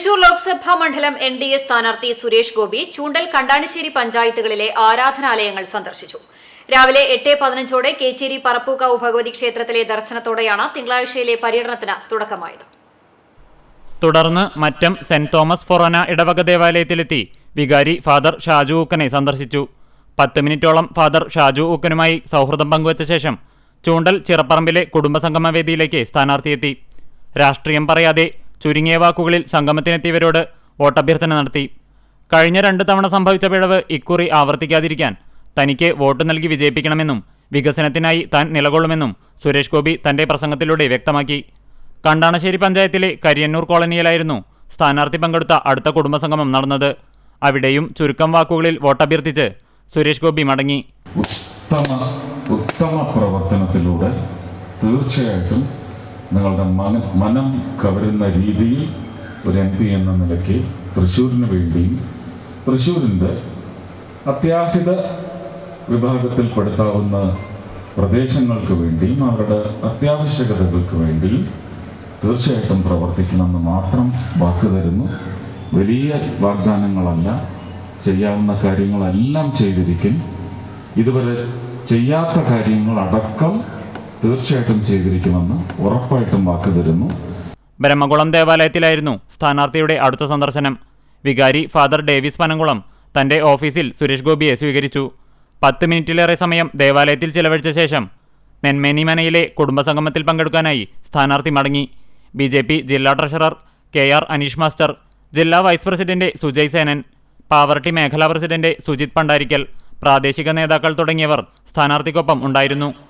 തൃശൂർ ലോക്സഭാ മണ്ഡലം N D A സ്ഥാനാർത്ഥി സുരേഷ് ഗോപി ചൂണ്ടൽ കണ്ടാണിശ്ശേരി പഞ്ചായത്തുകളിലെ ആരാധനാലയങ്ങൾ സന്ദർശിച്ചു. രാവിലെ എട്ട് പതിനഞ്ചോടെ കേച്ചേരി പറപ്പൂക്കാവ് ഭഗവതി ക്ഷേത്രത്തിലെ ദർശനത്തോടെയാണ് തിങ്കളാഴ്ചയിലെ പര്യടനത്തിന് തുടക്കമായത്. തുടർന്ന് മറ്റം സെന്റ് തോമസ് ഫൊറോന ഇടവക ദേവാലയത്തിലെത്തി വികാരി ഫാദർ ഷാജു ഊക്കനെ സന്ദർശിച്ചു. പത്ത് മിനിറ്റോളം ഫാദർ ഷാജു ഊക്കനുമായി സൗഹൃദം പങ്കുവച്ച ശേഷം ചൂണ്ടൽ ചിറപ്പറമ്പിലെ കുടുംബസംഗമ വേദിയിലേക്ക് സ്ഥാനാർത്ഥിയെത്തി. രാഷ്ട്രീയം പറയാതെ ചുരുങ്ങിയ വാക്കുകളിൽ സംഗമത്തിനെത്തിയവരോട് വോട്ടഭ്യർത്ഥന നടത്തി. കഴിഞ്ഞ രണ്ട് തവണ സംഭവിച്ച പിഴവ് ഇക്കുറി ആവർത്തിക്കാതിരിക്കാൻ തനിക്ക് വോട്ട് നൽകി വിജയിപ്പിക്കണമെന്നും വികസനത്തിനായി താൻ നിലകൊള്ളുമെന്നും സുരേഷ് ഗോപി തന്റെ പ്രസംഗത്തിലൂടെ വ്യക്തമാക്കി. കണ്ടാണശ്ശേരി പഞ്ചായത്തിലെ കരിയന്നൂർ കോളനിയിലായിരുന്നു സ്ഥാനാർത്ഥി പങ്കെടുത്ത അടുത്ത കുടുംബസംഗമം നടന്നത്. അവിടെയും ചുരുക്കം വാക്കുകളിൽ വോട്ടഭ്യർത്ഥിച്ച് സുരേഷ് ഗോപി മടങ്ങി. ഉത്തമ ഉത്തമ പ്രവർത്തനത്തിലൂടെ തീർച്ചയായിട്ടും നിങ്ങളുടെ മന മനം കവരുന്ന രീതിയിൽ ഒരു എം പി എന്ന നിലയ്ക്ക് തൃശ്ശൂരിന് വേണ്ടിയും തൃശ്ശൂരിന്റെ അത്യാഹിത വിഭാഗത്തിൽപ്പെടുത്താവുന്ന പ്രദേശങ്ങൾക്ക് വേണ്ടിയും അവരുടെ അത്യാവശ്യകതകൾക്ക് വേണ്ടിയും തീർച്ചയായിട്ടും പ്രവർത്തിക്കുമെന്ന് മാത്രം വാക്ക് തരുന്നു. വലിയ വാഗ്ദാനങ്ങളല്ല ചെയ്യാവുന്ന കാര്യങ്ങളെല്ലാം ചെയ്തിരിക്കും. ഇതുവരെ ചെയ്യാത്ത കാര്യങ്ങളടക്കം തീർച്ചയായിട്ടും ചെയ്തിരിക്കുമെന്ന് ഉറപ്പായിട്ടും വാക്ക് തരുന്നു. ബ്രഹ്മകുളം ദേവാലയത്തിലായിരുന്നു സ്ഥാനാർത്ഥിയുടെ അടുത്ത സന്ദർശനം. വികാരി ഫാദർ ഡേവിസ് പനങ്കുളം തന്റെ ഓഫീസിൽ സുരേഷ് ഗോപിയെ സ്വീകരിച്ചു. പത്ത് മിനിറ്റിലേറെ സമയം ദേവാലയത്തിൽ ചിലവഴിച്ച ശേഷം നെന്മേനിമനയിലെ കുടുംബസംഗമത്തിൽ പങ്കെടുക്കാനായി സ്ഥാനാർത്ഥി മടങ്ങി. ബി ജെ പി ജില്ലാ treasurer K R Anish master ജില്ലാ വൈസ് പ്രസിഡന്റ് സുജയ് സേനൻ പാവർട്ടി മേഖലാ പ്രസിഡന്റ് സുജിത് പണ്ടാരിക്കൽ പ്രാദേശിക നേതാക്കൾ തുടങ്ങിയവർ സ്ഥാനാർത്ഥിക്കൊപ്പം ഉണ്ടായിരുന്നു.